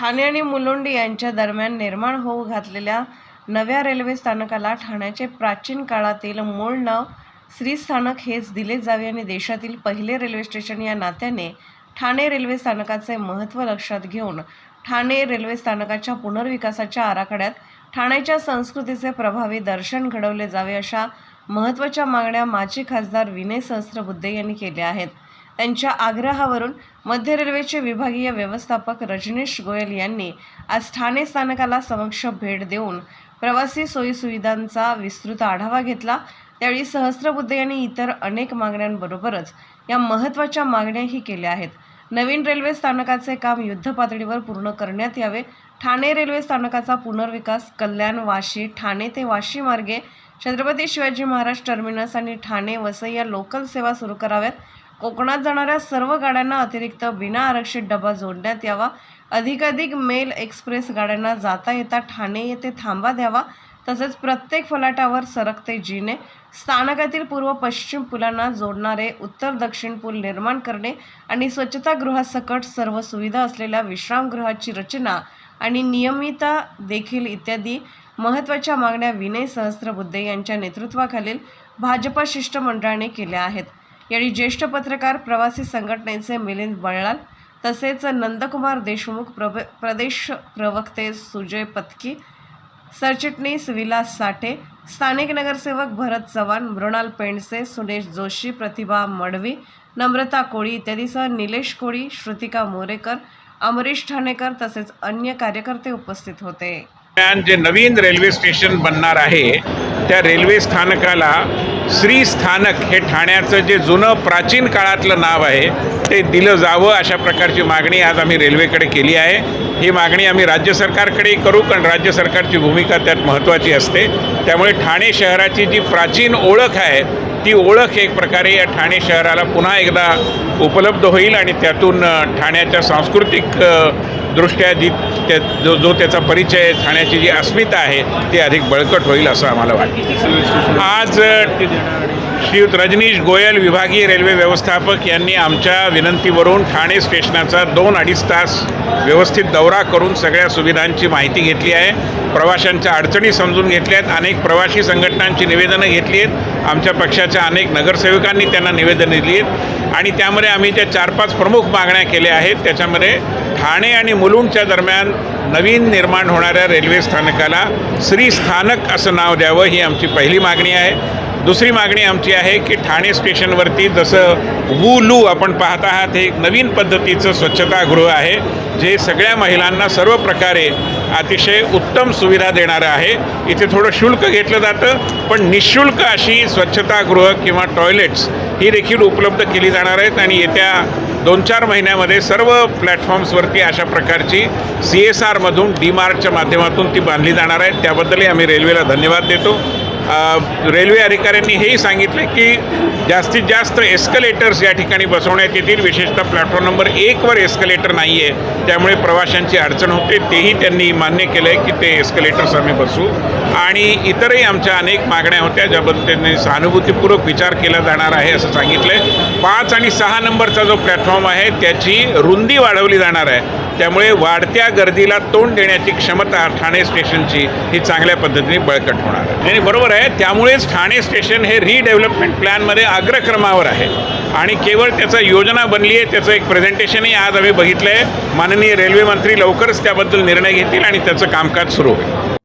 ठाणे आणि मुलुंड यांच्या दरम्यान निर्माण होऊ घातलेल्या नव्या रेल्वे स्थानकाला ठाण्याचे प्राचीन काळातील मूळ नाव श्रीस्थानक हेच दिले जावे आणि देशातील पहिले रेल्वे स्टेशन या नात्याने ठाणे रेल्वे स्थानकाचे महत्त्व लक्षात घेऊन ठाणे रेल्वे स्थानकाच्या पुनर्विकासाच्या आराखड्यात ठाण्याच्या संस्कृतीचे प्रभावी दर्शन घडवले जावे अशा महत्त्वाच्या मागण्या माजी खासदार विनय सहस्त्रबुद्धे यांनी केल्या आहेत. त्यांच्या आग्रहावरून मध्य रेल्वेचे विभागीय व्यवस्थापक रजनीश गोयल यांनी आज ठाणे स्थानकाला समक्ष भेट देऊन प्रवासी सोयीसुविधांचा विस्तृत आढावा घेतला. त्यावेळी सहस्त्रबुद्धे यांनी इतर अनेक मागण्यांबरोबरच या महत्त्वाच्या मागण्याही केल्या आहेत. नवीन रेल्वे स्थानकाचे काम युद्धपातळीवर पूर्ण करण्यात यावे. ठाणे रेल्वे स्थानकाचा पुनर्विकास कल्याण वाशी ठाणे ते वाशी मार्गे छत्रपती शिवाजी महाराज टर्मिनस आणि ठाणे वसई या लोकल सेवा सुरू कराव्यात. कोकणात जाणाऱ्या सर्व गाड्यांना अतिरिक्त विना आरक्षित डबा जोडण्यात यावा. अधिकाधिक मेल एक्सप्रेस गाड्यांना जाता येता ठाणे येथे थांबा द्यावा. तसेच प्रत्येक फलाटावर सरकते जिने. स्थानकातील पूर्व पश्चिम पुलांना जोडणारे उत्तर दक्षिण पूल निर्माण करणे आणि स्वच्छतागृहासकट सर्व सुविधा असलेल्या विश्रामगृहाची रचना आणि नियमिता देखील इत्यादी महत्त्वाच्या मागण्या विनय सहस्त्रबुद्धे यांच्या नेतृत्वाखालील भाजपा शिष्टमंडळाने केल्या आहेत. यावेळी ज्येष्ठ पत्रकार प्रवासी संघटनेचे मिलिंद बळलाल तसेच नंदकुमार देशमुख प्रभ प्रदेश प्रवक्ते सुजय पत्की सरचिटणीस विलास साठे स्थानिक नगरसेवक भरत चव्हाण मृणाल पेंडसे सुरेश जोशी प्रतिभा मडवी नम्रता कोळी इत्यादीसह निलेश कोळी श्रुतिका मोरेकर अमरीश ठाणेकर तसेच अन्य कार्यकर्ते उपस्थित होते. जे नवीन रेल्वे स्टेशन बनणार आहे त्या रेल्वे स्थानकाला श्री स्थानक हे ठाण्याचं जे जुनं प्राचीन काळातलं नाव आहे ते दिलं जावं अशा प्रकारची मागणी आज आम्ही रेल्वेकडे केली आहे. ही मागणी आम्ही राज्य सरकारकडेही करू कारण राज्य सरकारची भूमिका त्यात महत्त्वाची असते. त्यामुळे ठाणे शहराची जी प्राचीन ओळख आहे ती ओळख एक प्रकारे या ठाणे शहराला पुन्हा एकदा उपलब्ध होईल आणि त्यातून ठाण्याच्या सांस्कृतिक दृष्ट्या जी त्या जो जो त्याचा परिचय ठाण्याची जी अस्मिता आहे ती अधिक बळकट होईल असं आम्हाला वाटतं. आज श्रीयुत रजनीश गोयल विभागीय रेल्वे व्यवस्थापक यांनी आमच्या विनंतीवरून ठाणे स्टेशनाचा दोन अडीच तास व्यवस्थित दौरा करून सगळ्या सुविधांची माहिती घेतली आहे. प्रवाशांच्या अडचणी समजून घेतल्या आहेत. अनेक प्रवासी संघटनांची निवेदनं घेतली आहेत. आमच्या पक्षाच्या अनेक नगरसेवकांनी त्यांना निवेदन दिली आहेत. आणि त्यामध्ये आम्ही त्या चार पाच प्रमुख मागण्या केल्या आहेत. त्याच्यामध्ये ठाणे आणि मुलुंडच्या दरम्यान नवीन निर्माण होणाऱ्या रेल्वे स्थानकाला श्री स्थानक असं नाव द्यावं ही आमची पहिली मागणी आहे. दुसरी मागणी आमची आहे की ठाणे स्टेशनवरती जसं वू लू आपण पाहत आहात हे एक नवीन पद्धतीचं स्वच्छतागृह आहे जे सगळ्या महिलांना सर्व प्रकारे अतिशय उत्तम सुविधा देणारं आहे. इथे थोडं शुल्क घेतलं जातं पण निशुल्क अशी स्वच्छतागृह किंवा टॉयलेट्स ही देखील उपलब्ध केली जाणार आहेत आणि येत्या दोन चार महिन्यामध्ये सर्व प्लॅटफॉर्म्सवरती अशा प्रकारची सी एस आरमधून डी मार्टच्या माध्यमातून ती बांधली जाणार आहे. त्याबद्दलही आम्ही रेल्वेला धन्यवाद देतो. रेल्वे अधिकाऱ्यांनी हेही सांगितलं की जास्तीत जास्त एस्कलेटर्स या ठिकाणी बसवण्यात येतील. विशेषतः प्लॅटफॉर्म नंबर एकवर एस्कलेटर नाही आहे त्यामुळे प्रवाशांची अडचण होते. तेही त्यांनी मान्य केलं आहे की ते एस्कलेटर्स आम्ही बसू आणि इतरही आमच्या अनेक मागण्या होत्या ज्याबद्दल त्यांनी सहानुभूतीपूर्वक विचार केला जाणार आहे असं सांगितलं आहे पाच आणि सहा नंबरचा जो प्लॅटफॉर्म आहे त्याची रुंदी वाढवली जाणार आहे. त्यामुळे वाढत्या गर्दीला तोंड देण्याची क्षमता ठाणे स्टेशनची ही चांगल्या पद्धतीने बळकट होणार आहे. आणि बरोबर आहे. त्यामुळेच ठाणे स्टेशन हे रिडेव्हलपमेंट प्लॅनमध्ये अग्रक्रमावर आहे. आणि केवळ त्याचा योजना बनली आहे त्याचं एक प्रेझेंटेशनही आज आम्ही बघितलं आहे माननीय रेल्वे मंत्री लवकरच त्याबद्दल निर्णय घेतील आणि त्याचं कामकाज सुरू होईल.